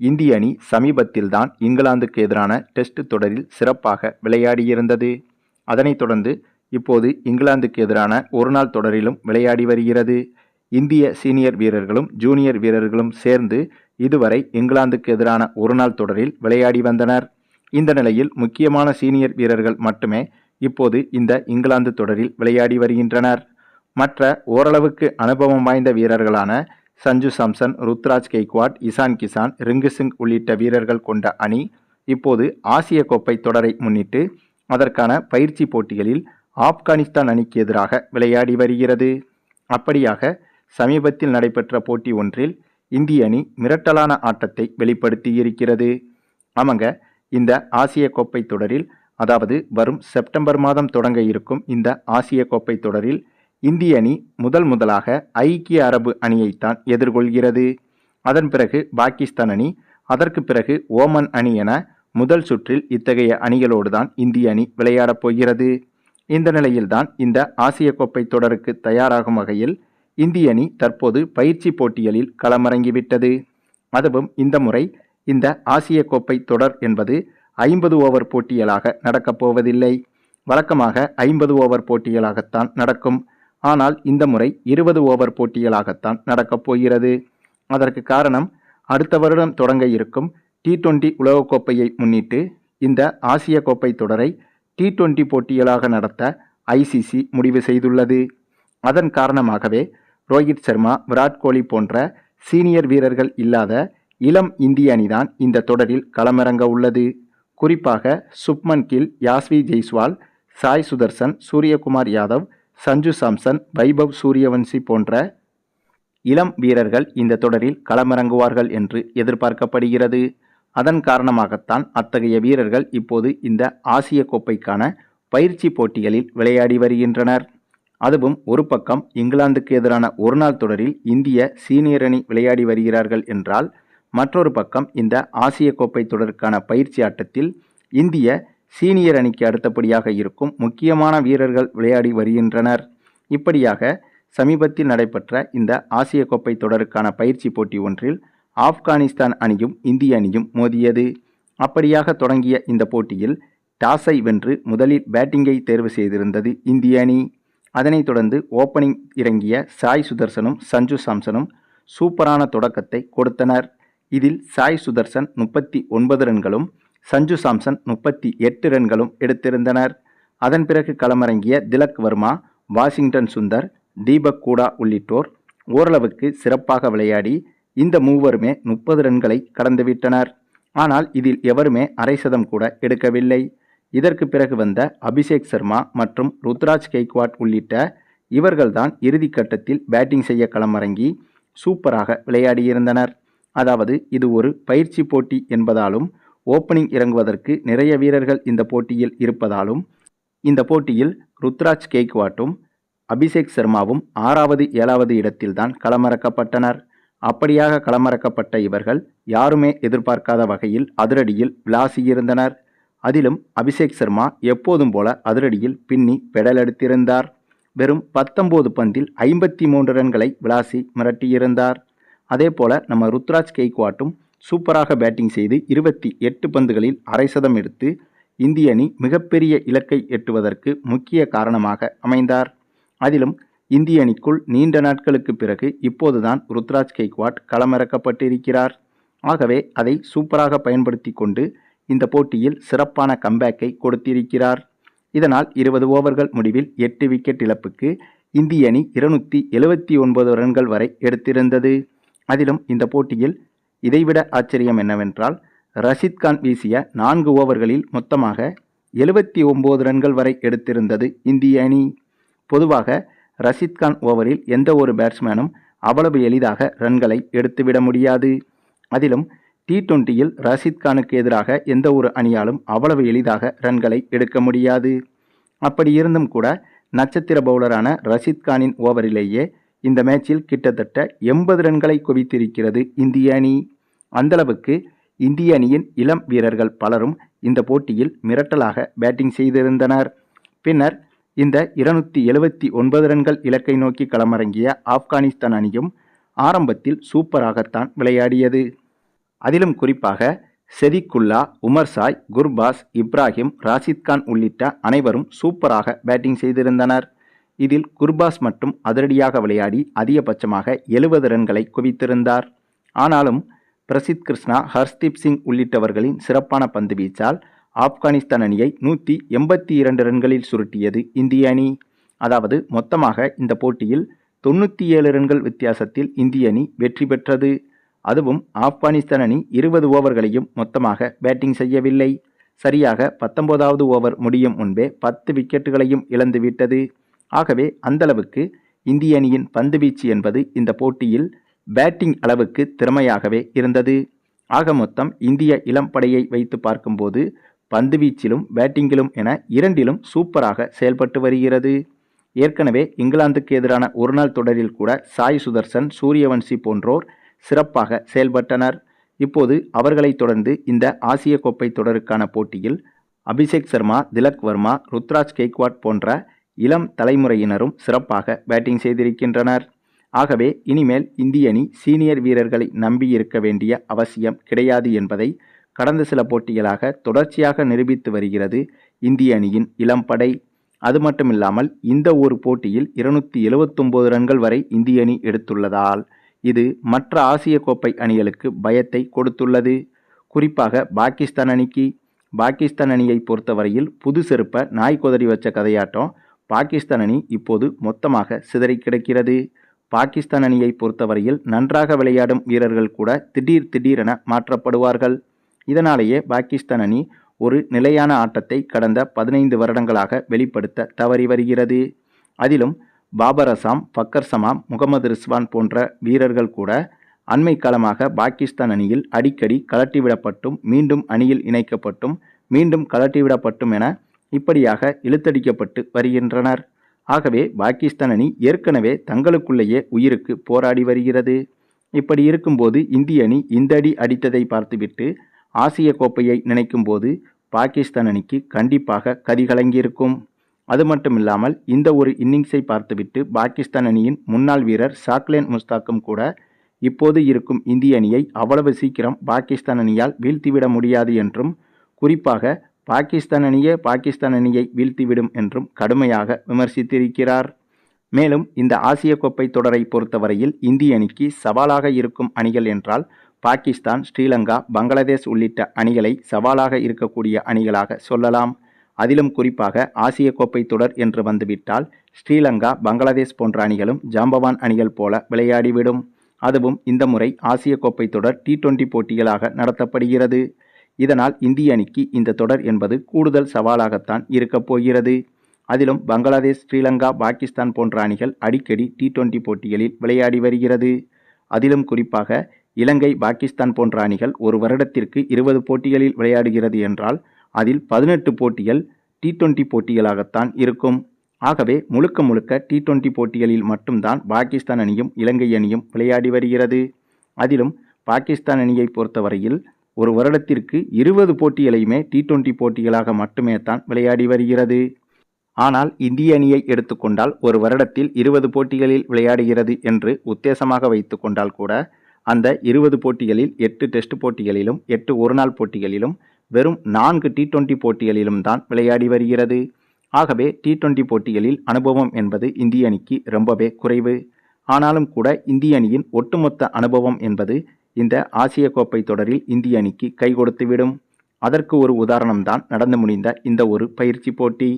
இந்திய அணி சமீபத்தில்தான் இங்கிலாந்துக்கு எதிரான டெஸ்ட் தொடரில் சிறப்பாக விளையாடியிருந்தது. அதனைத் தொடர்ந்து இப்போது இங்கிலாந்துக்கு எதிரான ஒருநாள் தொடரிலும் விளையாடி வருகிறது. இந்திய சீனியர் வீரர்களும் ஜூனியர் வீரர்களும் சேர்ந்து இதுவரை இங்கிலாந்துக்கு எதிரான ஒருநாள் தொடரில் விளையாடி வந்தனர். இந்த நிலையில் முக்கியமான சீனியர் வீரர்கள் மட்டுமே இப்போது இந்த இங்கிலாந்து தொடரில் விளையாடி வருகின்றனர். மற்ற ஓரளவுக்கு அனுபவம் வாய்ந்த வீரர்களான சஞ்சு சாம்சன் ருத்ராஜ் கெய்க்வாட் இசான் கிசான் ரிங்கு சிங் உள்ளிட்ட வீரர்கள் கொண்ட அணி இப்போது ஆசிய கோப்பை தொடரை முன்னிட்டு அதற்கான பயிற்சி போட்டிகளில் ஆப்கானிஸ்தான் அணிக்கு எதிராக விளையாடி வருகிறது. அப்படியாக சமீபத்தில் நடைபெற்ற போட்டி ஒன்றில் இந்திய அணி மிரட்டலான ஆட்டத்தை வெளிப்படுத்தியிருக்கிறது ஆமாங்க இந்த ஆசிய கோப்பை தொடரில் அதாவது வரும் செப்டம்பர் மாதம் தொடங்க இருக்கும் இந்த ஆசிய கோப்பை தொடரில் இந்திய அணி முதல் முதலாக ஐக்கிய அரபு அணியைத்தான் எதிர்கொள்கிறது. அதன் பிறகு பாகிஸ்தான் அணி அதற்கு பிறகு ஓமன் அணி என முதல் சுற்றில் இத்தகைய அணிகளோடு தான் இந்திய அணி விளையாடப் போகிறது. இந்த நிலையில்தான் இந்த ஆசிய கோப்பை தொடருக்கு தயாராகும் வகையில் இந்திய அணி தற்போது பயிற்சி போட்டிகளில் களமிறங்கிவிட்டது. அதுவும் இந்த முறை இந்த ஆசிய கோப்பை தொடர் என்பது ஐம்பது ஓவர் போட்டிகளாக நடக்கப் போவதில்லை. வழக்கமாக ஐம்பது ஓவர் போட்டிகளாகத்தான் நடக்கும். ஆனால் இந்த முறை இருபது ஓவர் போட்டிகளாகத்தான் நடக்கப் போகிறது. அதற்கு காரணம் அடுத்த வருடம் தொடங்க இருக்கும் டி டுவெண்டி உலகக்கோப்பையை முன்னிட்டு இந்த ஆசிய கோப்பை தொடரை டி டுவெண்டி போட்டிகளாக நடத்த ஐசிசி முடிவு செய்துள்ளது. அதன் காரணமாகவே ரோஹித் சர்மா விராட் கோலி போன்ற சீனியர் வீரர்கள் இல்லாத இளம் இந்திய அணிதான் இந்த தொடரில் களமிறங்க உள்ளது. குறிப்பாக சுப்மன் கில் யாஸ்வி ஜெய்ஸ்வால் சாய் சுதர்சன் சூரியகுமார் யாதவ் சஞ்சு சாம்சன் வைபவ் சூரியவன்சி போன்ற இளம் வீரர்கள் இந்த தொடரில் களமிறங்குவார்கள் என்று எதிர்பார்க்கப்படுகிறது. அதன் காரணமாகத்தான் அத்தகைய வீரர்கள் இப்போது இந்த ஆசிய கோப்பைக்கான பயிற்சி போட்டிகளில் விளையாடி வருகின்றனர். அதுவும் ஒரு பக்கம் இங்கிலாந்துக்கு எதிரான ஒருநாள் தொடரில் இந்திய சீனியர் அணி விளையாடி வருகிறார்கள் என்றால் மற்றொரு பக்கம் இந்த ஆசிய கோப்பை தொடருக்கான பயிற்சி ஆட்டத்தில் இந்திய சீனியர் அணிக்கு அடுத்தபடியாக இருக்கும் முக்கியமான வீரர்கள் விளையாடி வருகின்றனர். இப்படியாக சமீபத்தில் நடைபெற்ற இந்த ஆசிய கோப்பை தொடருக்கான பயிற்சி போட்டி ஒன்றில் ஆப்கானிஸ்தான் அணியும் இந்திய அணியும் மோதியது. அப்படியாக தொடங்கிய இந்த போட்டியில் டாஸை வென்று முதலில் பேட்டிங்கை தேர்வு செய்திருந்தது இந்திய அணி. அதனைத் தொடர்ந்து ஓப்பனிங் இறங்கிய சாய் சுதர்சனும் சஞ்சு சாம்சனும் சூப்பரான தொடக்கத்தை கொடுத்தனர். இதில் சாய் சுதர்சன் முப்பத்தி ஒன்பது ரன்களும் சஞ்சு சாம்சன் முப்பத்தி எட்டு ரன்களும் எடுத்திருந்தனர். அதன் பிறகு களமிறங்கிய திலக் வர்மா வாஷிங்டன் சுந்தர் தீபக் கூடா உள்ளிட்டோர் ஓரளவுக்கு சிறப்பாக விளையாடி இந்த மூவருமே முப்பது ரன்களை கடந்துவிட்டனர். ஆனால் இதில் எவருமே அரை சதம் கூட எடுக்கவில்லை. இதற்கு பிறகு வந்த அபிஷேக் சர்மா மற்றும் ருத்ராஜ் கெய்க்வாட் உள்ளிட்ட இவர்கள்தான் இறுதிக்கட்டத்தில் பேட்டிங் செய்ய களமிறங்கி சூப்பராக விளையாடியிருந்தனர். அதாவது இது ஒரு பயிற்சி போட்டி என்பதாலும் ஓப்பனிங் இறங்குவதற்கு நிறைய வீரர்கள் இந்த போட்டியில் இருப்பதாலும் இந்த போட்டியில் ருத்ராஜ் கேக்வாட்டும் அபிஷேக் சர்மாவும் ஆறாவது ஏழாவது இடத்தில்தான் களமிறக்கப்பட்டனர். அப்படியாக களமிறக்கப்பட்ட இவர்கள் யாருமே எதிர்பார்க்காத வகையில் அதிரடியில் விளாசியிருந்தனர். அதிலும் அபிஷேக் சர்மா எப்போதும் போல அதிரடியில் பின்னி பெடலெடுத்திருந்தார் வெறும் பத்தொம்போது பந்தில் ஐம்பத்தி மூன்று ரன்களை விளாசி மிரட்டியிருந்தார். அதேபோல நம்ம ருத்ராஜ் கெய்க்வாட்டும் சூப்பராக பேட்டிங் செய்து இருபத்தி எட்டு பந்துகளில் அரை சதம் எடுத்து இந்திய அணி மிகப்பெரிய இலக்கை எட்டுவதற்கு முக்கிய காரணமாக அமைந்தார். அதிலும் இந்திய அணிக்குள் நீண்ட நாட்களுக்கு பிறகு இப்போதுதான் ருத்ராஜ் கெய்க்வாட் களமிறக்கப்பட்டிருக்கிறார். ஆகவே அதை சூப்பராக பயன்படுத்தி கொண்டு இந்த போட்டியில் சிறப்பான கம்பேக்கை கொடுத்திருக்கிறார். இதனால் இருபது ஓவர்கள் முடிவில் எட்டு விக்கெட் இழப்புக்கு இந்திய அணி இருநூற்றி எழுபத்தி ஒன்பது ரன்கள் வரை எடுத்திருந்தது. அதிலும் இந்த போட்டியில் இதைவிட ஆச்சரியம் என்னவென்றால் ரஷித் கான் வீசிய நான்கு ஓவர்களில் மொத்தமாக எழுபத்தி ஒம்பது ரன்கள் வரை எடுத்திருந்தது இந்திய அணி. பொதுவாக ரஷித் கான் ஓவரில் எந்த ஒரு பேட்ஸ்மேனும் அவ்வளவு எளிதாக ரன்களை எடுத்துவிட முடியாது. அதிலும் டி டுவெண்ட்டியில் ரஷித் கானுக்கு எதிராக எந்த ஒரு அணியாலும் அவ்வளவு எளிதாக ரன்களை எடுக்க முடியாது. அப்படி இருந்தும் கூட நட்சத்திர பவுலரான ரஷித் கானின் ஓவரிலேயே இந்த மேட்சில் கிட்டத்தட்ட எண்பது ரன்களை குவித்திருக்கிறது இந்திய அணி. அந்தளவுக்கு இந்திய அணியின் இளம் வீரர்கள் பலரும் இந்த போட்டியில் மிரட்டலாக பேட்டிங் செய்திருந்தனர். பின்னர் இந்த இருநூத்தி எழுபத்தி ஒன்பது ரன்கள் இலக்கை நோக்கி களமிறங்கிய ஆப்கானிஸ்தான் அணியும் ஆரம்பத்தில் சூப்பராகத்தான் விளையாடியது. அதிலும் குறிப்பாக செதிக்குல்லா உமர்சாய் குர்பாஸ் இப்ராஹிம் ராஷித் கான் உள்ளிட்ட அனைவரும் சூப்பராக பேட்டிங் செய்திருந்தனர். இதில் குர்பாஸ் மட்டும் அதிரடியாக விளையாடி அதிகபட்சமாக எழுபது ரன்களை குவித்திருந்தார். ஆனாலும் பிரசித் கிருஷ்ணா ஹர்ஸ்தீப் சிங் உள்ளிட்டவர்களின் சிறப்பான பந்து வீச்சால் ஆப்கானிஸ்தான் அணியை நூற்றி எண்பத்தி இரண்டு ரன்களில் சுருட்டியது இந்திய அணி. அதாவது மொத்தமாக இந்த போட்டியில் தொண்ணூற்றி ஏழு ரன்கள் வித்தியாசத்தில் இந்திய அணி வெற்றி பெற்றது. அதுவும் ஆப்கானிஸ்தான் அணி இருபது ஓவர்களையும் மொத்தமாக பேட்டிங் செய்யவில்லை. சரியாக பத்தொன்பதாவது ஓவர் முடியும் முன்பே பத்து விக்கெட்டுகளையும் இழந்துவிட்டது. ஆகவே அந்தளவுக்கு இந்திய அணியின் பந்துவீச்சு என்பது இந்த போட்டியில் பேட்டிங் அளவுக்கு திறமையாகவே இருந்தது. ஆக மொத்தம் இந்திய இளம் படையை வைத்து பார்க்கும்போது பந்துவீச்சிலும் பேட்டிங்கிலும் என இரண்டிலும் சூப்பராக செயல்பட்டு வருகிறது. ஏற்கனவே இங்கிலாந்துக்கு எதிரான ஒருநாள் தொடரில் கூட சாய் சுதர்சன் சூரியவன்சி போன்றோர் சிறப்பாக செயல்பட்டனர். இப்போது அவர்களைத் தொடர்ந்து இந்த ஆசிய கோப்பை தொடருக்கான போட்டியில் அபிஷேக் சர்மா திலக் வர்மா ருத்ராஜ் கெய்க்வாட் போன்ற இளம் தலைமுறையினரும் சிறப்பாக பேட்டிங் செய்திருக்கின்றனர். ஆகவே இனிமேல் இந்திய அணி சீனியர் வீரர்களை நம்பி இருக்க வேண்டிய அவசியம் கிடையாது என்பதை கடந்த சில போட்டிகளாக தொடர்ச்சியாக நிரூபித்து வருகிறது இந்திய அணியின் இளம்படை. அது மட்டுமில்லாமல் இந்த ஒரு போட்டியில் இருநூத்தி எழுவத்தொம்போது ரன்கள் வரை இந்திய அணி எடுத்துள்ளதால் இது மற்ற ஆசிய கோப்பை அணிகளுக்கு பயத்தை கொடுத்துள்ளது. குறிப்பாக பாகிஸ்தான் அணிக்கு. பாகிஸ்தான் அணியை பொறுத்தவரையில் புது செருப்பை நாய் கொதறி வச்ச கதையாட்டம் பாகிஸ்தான் அணி இப்போது மொத்தமாக சிதறி கிடக்கிறது. பாகிஸ்தான் அணியை பொறுத்தவரையில் நன்றாக விளையாடும் வீரர்கள் கூட திடீர் திடீரென மாற்றப்படுவார்கள். இதனாலேயே பாகிஸ்தான் அணி ஒரு நிலையான ஆட்டத்தை கடந்த பதினைந்து வருடங்களாக வெளிப்படுத்த தவறி வருகிறது. அதிலும் பாபர் அசாம் ஃபக்கர் சமாம் முகமது ரிஸ்வான் போன்ற வீரர்கள் கூட அண்மை காலமாக பாகிஸ்தான் அணியில் அடிக்கடி கலட்டிவிடப்பட்டும் மீண்டும் அணியில் இணைக்கப்பட்டும் மீண்டும் கலட்டிவிடப்பட்டும் என இப்படியாக இழுத்தடிக்கப்பட்டு வருகின்றனர். ஆகவே பாகிஸ்தான் அணி ஏற்கனவே தங்களுக்குள்ளேயே உயிருக்கு போராடி வருகிறது. இப்படி இருக்கும்போது இந்திய அணி இந்த அடி அடித்ததை பார்த்துவிட்டு ஆசிய கோப்பையை நினைக்கும் போது பாகிஸ்தான் அணிக்கு கண்டிப்பாக கதிகலங்கியிருக்கும் அது மட்டுமில்லாமல் இந்த ஒரு இன்னிங்ஸை பார்த்துவிட்டு பாகிஸ்தான் அணியின் முன்னாள் வீரர் சாக்லேன் முஸ்தாக்கும் கூட இப்போது இருக்கும் இந்திய அணியை அவ்வளவு சீக்கிரம் பாகிஸ்தான் அணியால் வீழ்த்திவிட முடியாது என்றும் குறிப்பாக பாகிஸ்தான் அணியே பாகிஸ்தான் அணியை வீழ்த்திவிடும் என்றும் கடுமையாக விமர்சித்திருக்கிறார். மேலும் இந்த ஆசிய கோப்பை தொடரை பொறுத்தவரையில் இந்திய அணிக்கு சவாலாக இருக்கும் அணிகள் என்றால் பாகிஸ்தான் ஸ்ரீலங்கா பங்களாதேஷ் உள்ளிட்ட அணிகளை சவாலாக இருக்கக்கூடிய அணிகளாக சொல்லலாம். அதிலும் குறிப்பாக ஆசிய கோப்பை தொடர் என்று வந்துவிட்டால் ஸ்ரீலங்கா பங்களாதேஷ் போன்ற அணிகளும் ஜாம்பவான் அணிகள் போல விளையாடிவிடும். அதுவும் இந்த முறை ஆசிய கோப்பை தொடர் டி டுவெண்டி போட்டிகளாக நடத்தப்படுகிறது. இதனால் இந்திய அணிக்கு இந்த தொடர் என்பது கூடுதல் சவாலாகத்தான் இருக்கப் போகிறது. அதிலும் பங்களாதேஷ் ஸ்ரீலங்கா பாகிஸ்தான் போன்ற அணிகள் அடிக்கடி டி டுவெண்டி போட்டிகளில் விளையாடி வருகிறது. அதிலும் குறிப்பாக இலங்கை பாகிஸ்தான் போன்ற அணிகள் ஒரு வருடத்திற்கு இருபது போட்டிகளில் விளையாடுகிறது என்றால் அதில் பதினெட்டு போட்டிகள் டி டுவெண்டி போட்டிகளாகத்தான் இருக்கும். ஆகவே முழுக்க முழுக்க டி டுவெண்டி போட்டிகளில் மட்டும்தான் பாகிஸ்தான் அணியும் இலங்கை அணியும் விளையாடி வருகிறது. அதிலும் பாகிஸ்தான் அணியை பொறுத்தவரையில் ஒரு வருடத்திற்கு இருபது போட்டிகளையுமே டி டுவெண்டி போட்டிகளாக மட்டுமே தான் விளையாடி வருகிறது. ஆனால் இந்திய அணியை எடுத்துக்கொண்டால் ஒரு வருடத்தில் இருபது போட்டிகளில் விளையாடுகிறது என்று உத்தேசமாக வைத்து கொண்டால் கூட அந்த இருபது போட்டிகளில் எட்டு டெஸ்ட் போட்டிகளிலும் எட்டு ஒருநாள் போட்டிகளிலும் வெறும் நான்கு டி டுவெண்டி போட்டிகளிலும் தான் விளையாடி வருகிறது. ஆகவே டி டுவெண்டி போட்டிகளில் அனுபவம் என்பது இந்திய அணிக்கு ரொம்பவே குறைவு. ஆனாலும் கூட இந்திய அணியின் ஒட்டுமொத்த அனுபவம் என்பது இந்த ஆசிய கோப்பை தொடரில் இந்திய அணிக்கு கை கொடுத்துவிடும். அதற்கு ஒரு உதாரணம்தான் நடந்து முடிந்த இந்த ஒரு பயிற்சி போட்டி.